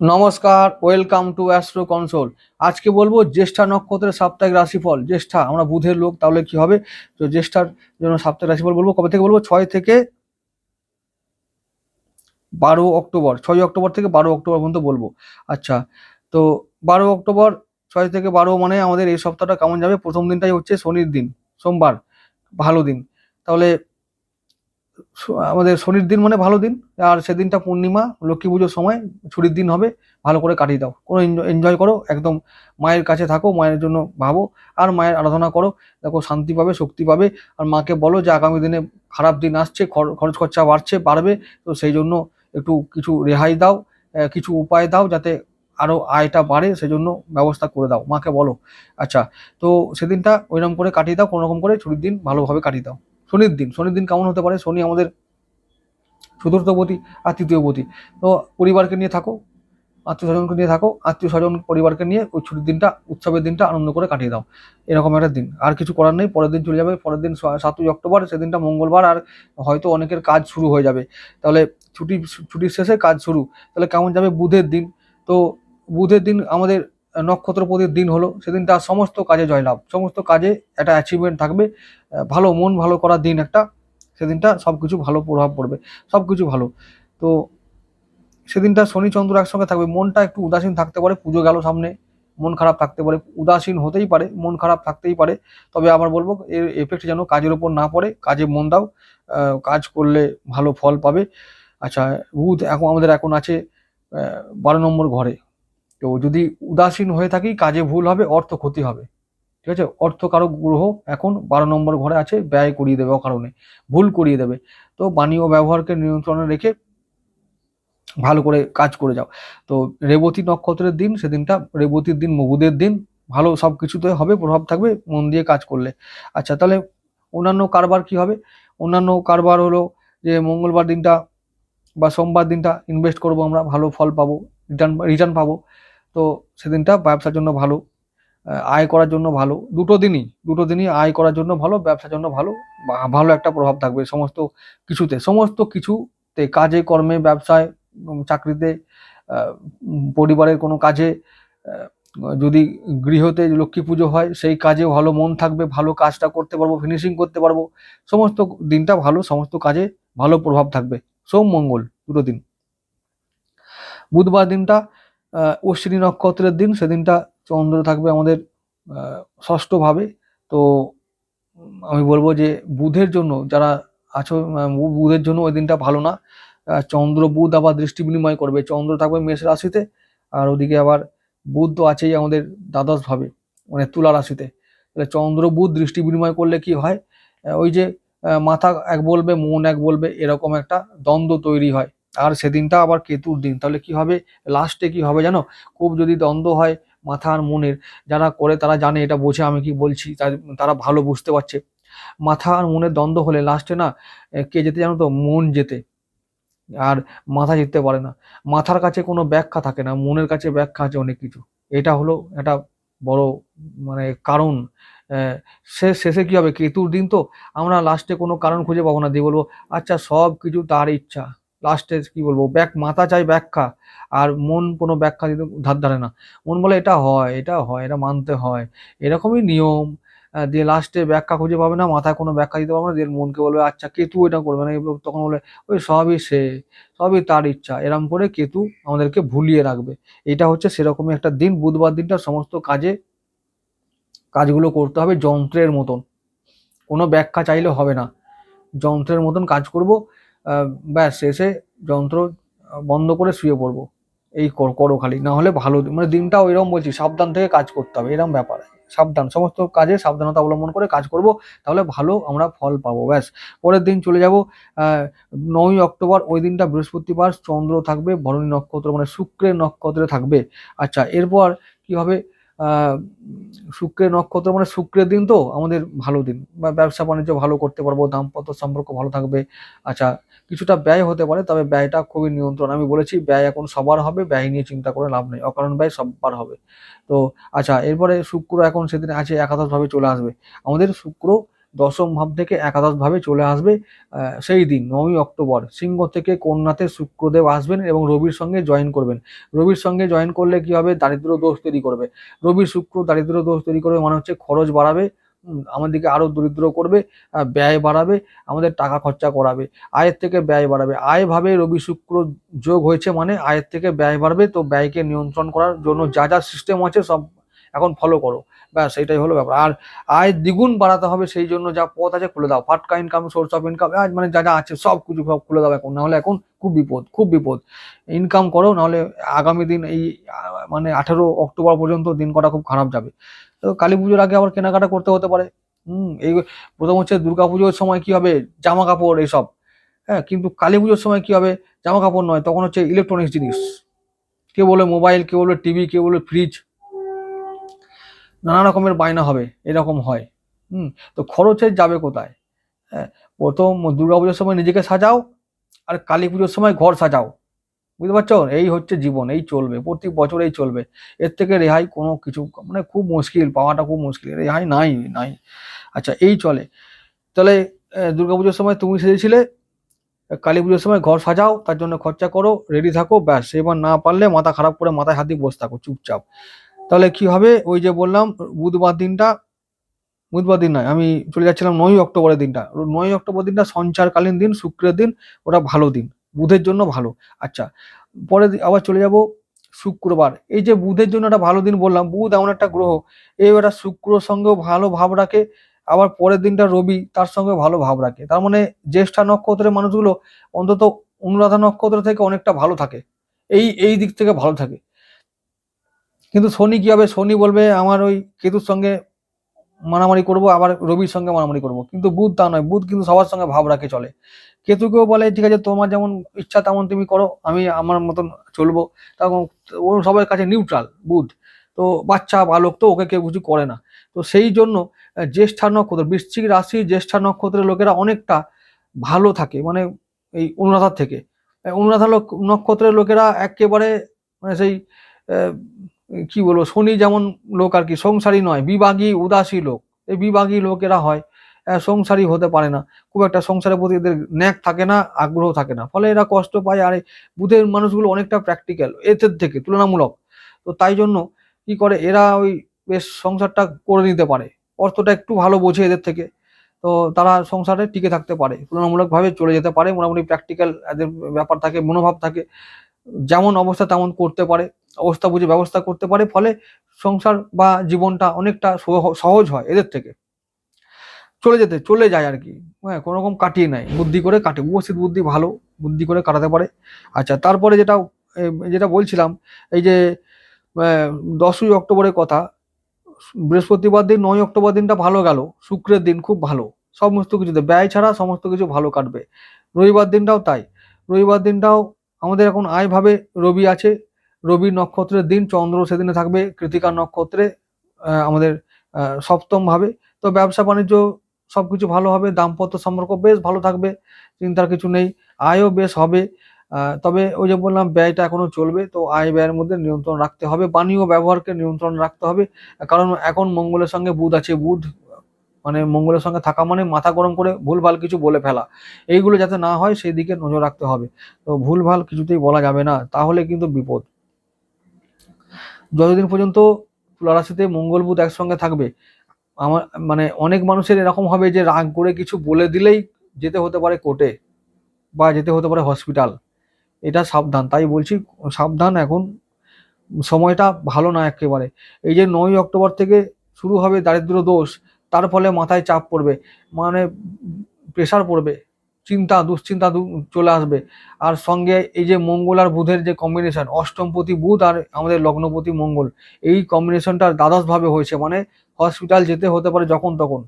নমস্কার welcome to astro console আজকে বলব জ্যেষ্ঠা নক্ষত্রের সাপ্তাহিক রাশিফল। জ্যেষ্ঠা, আমরা বুধের লোক, তাহলে কি হবে? তো জ্যেষ্ঠার জন্য সাপ্তাহিক রাশিফল বলব। কবে থেকে বলব? ছয় থেকে বারো অক্টোবর। ছয় অক্টোবর থেকে বারো অক্টোবর পর্যন্ত বলব। আচ্ছা তো বারো অক্টোবর, ছয় থেকে বারো মানে আমাদের এই সপ্তাহটা কেমন যাবে? প্রথম দিনটাই হচ্ছে শনির দিন, সোমবার। ভালো দিন। তাহলে আমাদের শনির দিন মানে ভালো দিন, আর সেদিনটা পূর্ণিমা, লক্ষ্মী পুজোর সময় ছুটির দিন হবে, ভালো করে কাটিয়ে দাও। কোনো এনজয় করো, একদম মায়ের কাছে থাকো, মায়ের জন্য ভাবো, আর মায়ের আরাধনা করো, দেখো শান্তি পাবে, শক্তি পাবে, আর মাকে বলো যে আগামী দিনে খারাপ দিন আসছে, খর- খরচ খরচা বাড়ছে, বাড়বে, তো সেই জন্য একটু কিছু রেহাই দাও কিছু উপায় দাও, যাতে আরও আয়টা বাড়ে সেজন্য ব্যবস্থা করে দাও, মাকে বলো। আচ্ছা তো সেদিনটা ওইরকম করে কাটিয়ে দাও কোনো রকম করে ছুটির দিন ভালোভাবে কাটিয়ে দাও। শনির দিন শনির দিন কেমন হতে পারে? শনি আমাদের চতুর্থপতি আর তৃতীয়পতি তো পরিবারকে নিয়ে থাকো, আত্মীয় স্বজনকে নিয়ে থাকো, আত্মীয় স্বজন পরিবারকে নিয়ে ওই ছুটির দিনটা, উৎসবের দিনটা আনন্দ করে কাটিয়ে দাও। এরকম একটা দিন। আর কিছু করার নেই, পরের দিন চলে যাবে। পরের দিন সাতই অক্টোবর, সেদিনটা মঙ্গলবার, আর হয়তো অনেকের কাজ শুরু হয়ে যাবে। তাহলে ছুটি, ছুটির শেষে কাজ শুরু। তাহলে কেমন যাবে? বুধের দিন। তো বুধের দিন আমাদের নক্ষত্রপতির দিন হলো সেদিনটা সমস্ত কাজে জয়লাভ, সমস্ত কাজে একটা অ্যাচিভমেন্ট থাকবে ভালো মন ভালো করার দিন একটা সেদিনটা সব কিছু ভালো প্রভাব পড়বে সব কিছু ভালো। তো সেদিনটা শনি চন্দ্র একসঙ্গে থাকবে, মনটা একটু উদাসীন থাকতে পারে, পুজো গেল সামনে, মন খারাপ থাকতে পারে, উদাসীন হতেই পারে, মন খারাপ থাকতেই পারে, তবে আবার বলব এর এফেক্ট যেন কাজের ওপর না পড়ে, কাজে মন দাও কাজ করলে ভালো ফল পাবে। আচ্ছা বুধ এখন আমাদের এখন আছে বারো নম্বর ঘরে তো যদি উদাসীন হয়ে থাকি, কাজে ভুল হবে, অর্থ ক্ষতি হবে। ঠিক আছে? অর্থ কারও গ্রহ এখন বারো নম্বর ঘরে আছে, ব্যয় করিয়ে দেবে অকারণে, ভুল করিয়ে দেবে। তো বাণী ও ব্যবহারকে নিয়ন্ত্রণে রেখে ভালো করে কাজ করে যাও। তো রেবতী নক্ষত্রের দিন, সেদিনটা রেবতীর দিন, মবুদের দিন, ভালো সব কিছুতে হবে, প্রভাব থাকবে, মন দিয়ে কাজ করলে। আচ্ছা তাহলে অন্যান্য কারবার কি হবে? অন্যান্য কারবার হলো যে মঙ্গলবার দিনটা বা সোমবার দিনটা ইনভেস্ট করব আমরা, ভালো ফল পাবো রিটার্ন রিটার্ন পাবো। তো সেদিনটা ব্যবসার জন্য ভালো আয় করার জন্য ভালো, দুটো দিনই দুটো দিনই আয় করার জন্য ভালো, ব্যবসার জন্য ভালো ভালো একটা প্রভাব থাকবে সমস্ত কিছুতে সমস্ত কিছুতে, কাজে, কর্মে, ব্যবসায় চাকরিতে পরিবারের কোনো কাজে যদি গৃহতে লক্ষ্মী পুজো হয়, সেই কাজে ভালো মন থাকবে, ভালো কাজটা করতে পারব ফিনিশিং করতে পারব, সমস্ত দিনটা ভালো, সমস্ত কাজে ভালো প্রভাব থাকবে। সোম, মঙ্গল, দুটো দিন। বুধবার দিনটা অশ্বিনী নক্ষত্রের দিন, সেদিনটা চন্দ্র থাকবে আমাদের ষষ্ঠভাবে। তো আমি বলব যে বুধের জন্য যারা আছো বুধের জন্য ওই দিনটা ভালো না। চন্দ্র বুধ আবার দৃষ্টি বিনিময় করবে। চন্দ্র থাকবে মেষ রাশিতে, আর ওদিকে আবার বুধ তো আছেই আমাদের দ্বাদশ ভাবে মানে তুলা রাশিতে। তাহলে চন্দ্র বুধ দৃষ্টি বিনিময় করলে কি হয়? ওই যে মাথা এক বলবে, মন এক বলবে, এরকম একটা দ্বন্দ্ব তৈরি হয়। আর সেদিনটা আবার কেতুর দিন। তাহলে কি হবে? লাস্টে কি হবে জানো? খুব যদি দ্বন্দ্ব হয় মাথা আর মনের, যারা করে তারা জানে এটা বোঝে, আমি কি বলছি? তার- ভালো বুঝতে পারছে। মাথা আর মনের দ্বন্দ্ব হলে লাস্টে না কে যেতে জানো তো? মন যেতে। আর মাথা জিততে পারে না। মাথার কাছে কোনো ব্যাখ্যা থাকে না, মনের কাছে ব্যাখ্যা আছে অনেক কিছু। এটা হলো একটা বড় মানে কারণ। শেষ শেষে কি হবে? কেতুর দিন তো? আমরা লাস্টে কোনো কারণ খুঁজে পাবো না। দিয়ে বলব আচ্ছা সব কিছু তার ইচ্ছা। লাস্টে কি বলব? ব্যাক, মাথা চাই ব্যাখ্যা। আর মন কোনো ব্যাখ্যা দিতে ধার ধারে না। মন বলে এটা হয় এটা হয়, এটা মানতে হয়। এরকমই নিয়ম। দিয়ে লাস্টে ব্যাখ্যা খুঁজে পাবে না, মাথায় কোনো ব্যাখ্যা দিতে পারবে না, দিয়ে মনকে বলবে আচ্ছা কেতু এটা করবে না। তখন বলে, ওই সবই সে, সবই তার ইচ্ছা। এরম করে কেতু আমাদেরকে ভুলিয়ে রাখবে। এটা হচ্ছে সেরকমই একটা দিন। বুধবার দিনটা সমস্ত কাজে, কাজগুলো করতে হবে যন্ত্রের মতন। কোনো ব্যাখ্যা চাইলে হবে না। যন্ত্রের মতন কাজ করব। ব্যাস শেষে যন্ত্র বন্ধ করে শুয়ে পড়ব। এই কর- খালি। না হলে ভালো মানে দিনটা ওইরকম বলছি, সাবধান থেকে কাজ করতে হবে এরকম ব্যাপার। সাবধান, সমস্ত কাজে সাবধানতা অবলম্বন করে কাজ করব, তাহলে ভালো আমরা ফল পাবো, ব্যাস। পরের দিন চলে যাব নয়ই অক্টোবর, ওই দিনটা বৃহস্পতিবার, চন্দ্র থাকবে, ভরণী নক্ষত্র মানে শুক্রের নক্ষত্রে থাকবে। আচ্ছা এরপর কি হবে? শুক্রের নক্ষত্র মানে শুক্রের দিন তো, আমাদের ভালো দিন। বা ব্যবসা বাণিজ্য ভালো করতে পারব, দাম্পত্য সম্পর্ক ভালো থাকবে। আচ্ছা কিছুটা ব্যয় হতে পারে, তবে ব্যয়টা খুবই নিয়ন্ত্রণ। আমি বলেছি, ব্যয় এখন সবার হবে, ব্যয় নিয়ে চিন্তা করে লাভ নেই। অকারণ ব্যয় সবার হবে। তো আচ্ছা এরপরে শুক্র এখন সেদিন আছে একাদশ ভাবে চলে আসবে। আমাদের শুক্র দশম ভাব থেকে একাদশ ভাবে চলে আসবে সেই দিন নয়ই অক্টোবর। সিংহ থেকে কন্যাতে শুক্রদেব আসবেন এবং রবির সঙ্গে জয়েন করবেন। রবির সঙ্গে জয়েন করলে কি হবে? দারিদ্র দোষ তৈরি করবে। রবির শুক্র দারিদ্র দোষ তৈরি করবে মানে হচ্ছে খরচ বাড়াবে। আমাদেরকে আরও দরিদ্র করবে ব্যয় বাড়াবে, আমাদের টাকা খরচা করাবে, আয়ের থেকে ব্যয় বাড়াবে। আয়ভাবে রবি শুক্র যোগ হয়েছে মানে আয়ের থেকে ব্যয় বাড়বে, তো ব্যয়কে নিয়ন্ত্রণ করার জন্য যা যা সিস্টেম আছে সব এখন ফলো করো। ব্যাস সেটাই হলো ব্যাপার। আর আয় দ্বিগুণ বাড়াতে হবে, সেই জন্য যা পথ আছে খুলে দাও। ফাটকা ইনকাম সোর্স অফ ইনকাম মানে যা যা আছে সব কিছু সব খুলে দাও এখন। নাহলে এখন খুব বিপদ খুব বিপদ। ইনকাম করো, নাহলে আগামী দিন এই মানে আঠেরো অক্টোবর পর্যন্ত দিন কটা খুব খারাপ যাবে। তো কালী পুজোর আগে আবার কেনাকাটা করতে হতে পারে। হুম, এই প্রথম হচ্ছে দুর্গা পুজোর সময় কি হবে? জামা কাপড় এইসব। হ্যাঁ কিন্তু কালী পুজোর সময় কি হবে? জামা কাপড় নয়, তখন হচ্ছে ইলেকট্রনিক্স জিনিস। কে বলে মোবাইল কে বলে টিভি কে বলে ফ্রিজ নানা রকমের বায়না হবে, এরকম হয়। হুম, তো খরচের যাবে কোথায়? হ্যাঁ প্রথম দুর্গা পুজোর সময় নিজেকে সাজাও, আর কালী পুজোর সময় ঘর সাজাও। বুঝতে পারছ? এই হচ্ছে জীবন, এই চলবে, প্রতি বছর এই চলবে। এর থেকে রেহাই কোনো কিছু মানে খুব মুশকিল, পাওয়াটা খুব মুশকিল, রেহাই নাই নাই। আচ্ছা এই চলে। তাহলে পুজোর সময় তুমি সেজেছিলে, কালী পুজোর সময় ঘর সাজাও, তার জন্য খরচা করো রেডি থাকো, ব্যাস। এবার না পারলে মাথা খারাপ করে মাথায় হাত দিয়ে বসে থাকো, চুপচাপ। তাহলে কি হবে? ওই যে বললাম, বুধবার দিনটা, বুধবার দিন নয়, আমি চলে যাচ্ছিলাম নয়ই অক্টোবরের দিনটা। নয়ই অক্টোবর দিনটা সঞ্চারকালীন দিন, শুক্রের দিন, ওটা ভালো দিন, বুধের জন্য ভালো। আচ্ছা পরে আবার চলে যাব শুক্রবার। এই যে বুধের জন্য একটা ভালো দিন বললাম, বুধ এমন একটা গ্রহ, এই ওটা শুক্রর সঙ্গেও ভালো ভাব রাখে, আবার পরের দিনটা রবি, তার সঙ্গে ভালো ভাব রাখে। তার মানে জ্যেষ্ঠা নক্ষত্রের মানুষগুলো অন্তত অনুরাধা নক্ষত্র থেকে অনেকটা ভালো থাকে। এই এই দিক থেকে ভালো থাকে। কিন্তু শনি কি হবে? শনি বলবে, আমার ওই কেতুর সঙ্গে মারামারি করব, আবার রবির সঙ্গে মারামারি করব। কিন্তু বুধ তা নয়। বুধ কিন্তু সবার সঙ্গে ভাব রাখে চলে। কেতুকেও বলে, ঠিক আছে, তোমার যেমন ইচ্ছা তেমন তুমি করো, আমি আমার মতন চলবো। তখন ও সবার কাছে নিউট্রাল বুধ। তো বাচ্চা, বালক তো ওকে কেউ কিছু করে না। তো সেই জন্য জ্যেষ্ঠা নক্ষত্র, বৃশ্চিক রাশি জ্যেষ্ঠা নক্ষত্রের লোকেরা অনেকটা ভালো থাকে মানে এই অনুরাধার থেকে। অনুরাধা নক্ষত্রের লোকেরা একেবারে মানে সেই কি বলব, শনি যেমন লোক আর কি, সংসারী নয়, বিভাগী, উদাসী লোক। এই বিভাগী লোকেরা হয় সংসারী হতে পারে না। খুব একটা সংসারের প্রতি এদের ন্যাক থাকে না, আগ্রহ থাকে না। ফলে এরা কষ্ট পায় আর বুধের মানুষগুলো অনেকটা প্র্যাকটিক্যাল এদের থেকে তুলনামূলক। তো তাই জন্য কি করে, এরা ওই বেশ সংসারটা করে নিতে পারে। অর্থটা একটু ভালো বোঝে এদের থেকে। তো তারা সংসারে টিকে থাকতে পারে, তুলনামূলকভাবে চলে যেতে পারে। মোটামুটি প্র্যাকটিক্যাল এদের ব্যাপার থাকে, মনোভাব থাকে। যেমন অবস্থা তেমন করতে পারে, অবস্থা বুঝে ব্যবস্থা করতে পারে, ফলে সংসার বা জীবনটা অনেকটা সহ- সহজ হয় এদের থেকে। চলে যেতে, চলে যায় আর কি। হ্যাঁ কোনো রকম কাটিয়ে নেয়। বুদ্ধি করে কাটে। উপস্থিত বুদ্ধি ভালো, বুদ্ধি করে কাটাতে পারে। আচ্ছা তারপরে যেটা যেটা বলছিলাম, এই যে দশই অক্টোবরের কথা, বৃহস্পতিবার দিন, নয় অক্টোবর দিনটা ভালো গেল। শুক্রের দিন খুব ভালো। সমস্ত কিছুতে, ব্যয় ছাড়া সমস্ত কিছু ভালো কাটবে। রবিবার দিনটাও তাই। রবিবার দিনটাও আমাদের এখন আয় ভাবে রবি আছে। রবি নক্ষত্রের দিন, চন্দ্র সেদিনে থাকবে, কৃতিকা নক্ষত্রে আমাদের সপ্তম ভাবে। তো ব্যবসা বাণিজ্য সবকিছু ভালো হবে, দাম্পত্য সম্পর্ক বেশ ভালো থাকবে, চিন্তার কিছু নেই, আয়ও বেশ হবে। তবে ওই যে বললাম, ব্যয়টা এখনও চলবে, তো আয় ব্যয়ের মধ্যে নিয়ন্ত্রণ রাখতে হবে বাণী ও ব্যবহারকে নিয়ন্ত্রণ রাখতে হবে। কারণ এখন মঙ্গলের সঙ্গে বুধ আছে, বুধ মানে মঙ্গলের সঙ্গে থাকা মানে মাথা গরম করে ভুলভাল কিছু বলে ফেলা। এইগুলো যাতে না হয়, সেই দিকে নজর রাখতে হবে। তো ভুলভাল কিছুতেই বলা যাবে না, তাহলে কিন্তু বিপদ। যতদিন পর্যন্ত তুলারাশিতে মঙ্গল বুধ একসঙ্গে থাকবে, আমার মানে অনেক মানুষের এরকম হবে যে রাগ করে কিছু বলে দিলেই যেতে হতে পারে কোর্টে বা যেতে হতে পারে হসপিটাল। এটা সাবধান, তাই বলছি, সাবধান এখন। সময়টা ভালো না একেবারে। এই যে নয় অক্টোবর থেকে শুরু হবে দারিদ্র দোষ তার ফলে মাথায় চাপ পড়বে মানে প্রেশার পড়বে, চিন্তা, দুশ্চিন্তা চলে আসবে। আর সঙ্গে এই যে মঙ্গল আর বুধের যে কম্বিনেশন অষ্টমপতি বুধ আর আমাদের লগ্নপতি মঙ্গল, এই কম্বিনেশনটা দ্বাদশভাবে হয়েছে মানে হসপিটাল যেতে হতে পারে যখন তখন।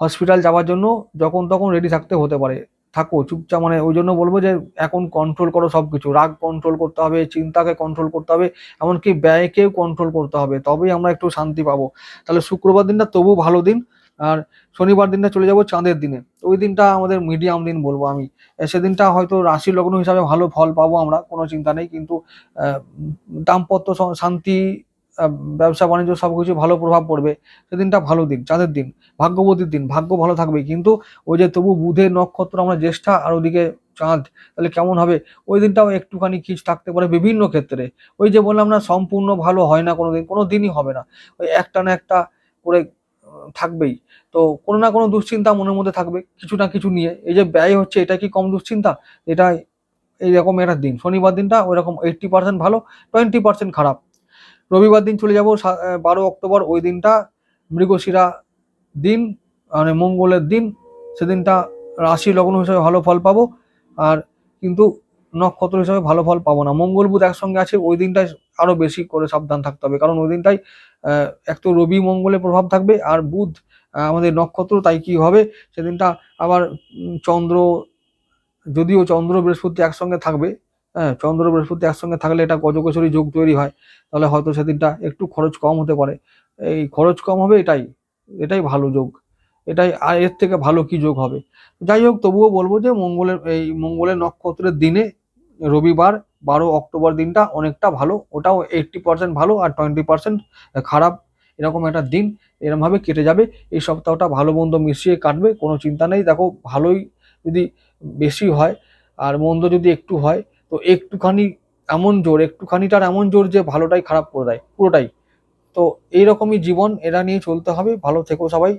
হসপিটাল যাওয়ার জন্য যখন তখন রেডি থাকতে হতে পারে। থাকো, চুপচাপ মানে ওই জন্য বলব যে এখন কন্ট্রোল করো সব কিছু রাগ কন্ট্রোল করতে হবে, চিন্তাকে কন্ট্রোল করতে হবে, এমনকি ব্যয়কেও কন্ট্রোল করতে হবে, তবেই আমরা একটু শান্তি পাবো। তাহলে শুক্রবার দিনটা তবু ভালো দিন, আর শনিবার দিনটা চলে যাব চাঁদের দিনে। ওই দিনটা আমাদের মিডিয়াম দিন বলব আমি। সেদিনটা হয়তো রাশি লগ্ন হিসাবে ভালো ফল পাবো আমরা, কোনো চিন্তা নেই, কিন্তু দাম্পত্য শান্তি ব্যবসা, বাণিজ্য সব কিছু ভালো প্রভাব পড়বে। সেদিনটা ভালো দিন, চাঁদের দিন, ভাগ্যবতীর দিন, ভাগ্য ভালো থাকবে কিন্তু ওই যে তবু বুধের নক্ষত্র, আমরা জ্যেষ্ঠা আর ওদিকে চাঁদ, তাহলে কেমন হবে? ওই দিনটাও একটুখানি খিচ থাকতে পারে বিভিন্ন ক্ষেত্রে। ওই যে বললাম না, সম্পূর্ণ ভালো হয় না কোনো দিন কোনো দিনই হবে না। ওই একটা না একটা করে থাকবেই। তো কোনো না কোনো দুশ্চিন্তা মনের মধ্যে থাকবে, কিছু না কিছু নিয়ে। এই যে ব্যয় হচ্ছে, এটা কি কম দুশ্চিন্তা? এটা এইরকম একটা দিন। শনিবার দিনটা ওই রকম এইট্টি পার্সেন্ট ভালো টোয়েন্টি পার্সেন্ট খারাপ। রবিবার দিন চলে যাব বারো অক্টোবর ওই দিনটা মৃগশিরা দিন মানে মঙ্গলের দিন, সেদিনটা রাশি লগ্ন হিসাবে ভালো ফল পাবো, আর কিন্তু নক্ষত্র হিসাবে ভালো ফল পাবো না। মঙ্গল বুধ একসঙ্গে আছে, ওই দিনটায় আরও বেশি করে সাবধান থাকতে হবে, কারণ ওই দিনটাই এক তো রবি মঙ্গলের প্রভাব থাকবে, আর বুধ আমাদের নক্ষত্র, তাই কি হবে? সেদিনটা আবার চন্দ্র, যদিও চন্দ্র বৃহস্পতি একসঙ্গে থাকবে হ্যাঁ চন্দ্র বৃহস্পতি একসঙ্গে থাকলে এটা গজকেশরী যোগ তৈরি হয়। তাহলে হয়তো সেদিনটা একটু খরচ কম হতে পারে। এই খরচ কম হবে এটাই এটাই ভালো যোগ। এটাই আর এর থেকে ভালো কি যোগ হবে? যাই হোক, তবুও বলব যে মঙ্গলের, এই মঙ্গলের নক্ষত্রের দিনে রবিবার বারো অক্টোবর দিনটা অনেকটা ভালো। ওটাও এইটটি পার্সেন্ট ভালো আর টোয়েন্টি পার্সেন্ট খারাপ। এরকম একটা দিন, এরমভাবে কেটে যাবে। এই সপ্তাহটা ভালো মন্দ মিশিয়ে কাটবে, কোনো চিন্তা নেই। দেখো, ভালোই যদি বেশি হয় আর মন্দ যদি একটু হয় তো একটুখানি এমন জোর, একটুখানিটার এমন জোর যে ভালোটাই খারাপ করে দেয়, পুরোটাই। তো এইরকমই জীবন, এরা নিয়ে চলতে হবে। ভালো থেকো সবাই।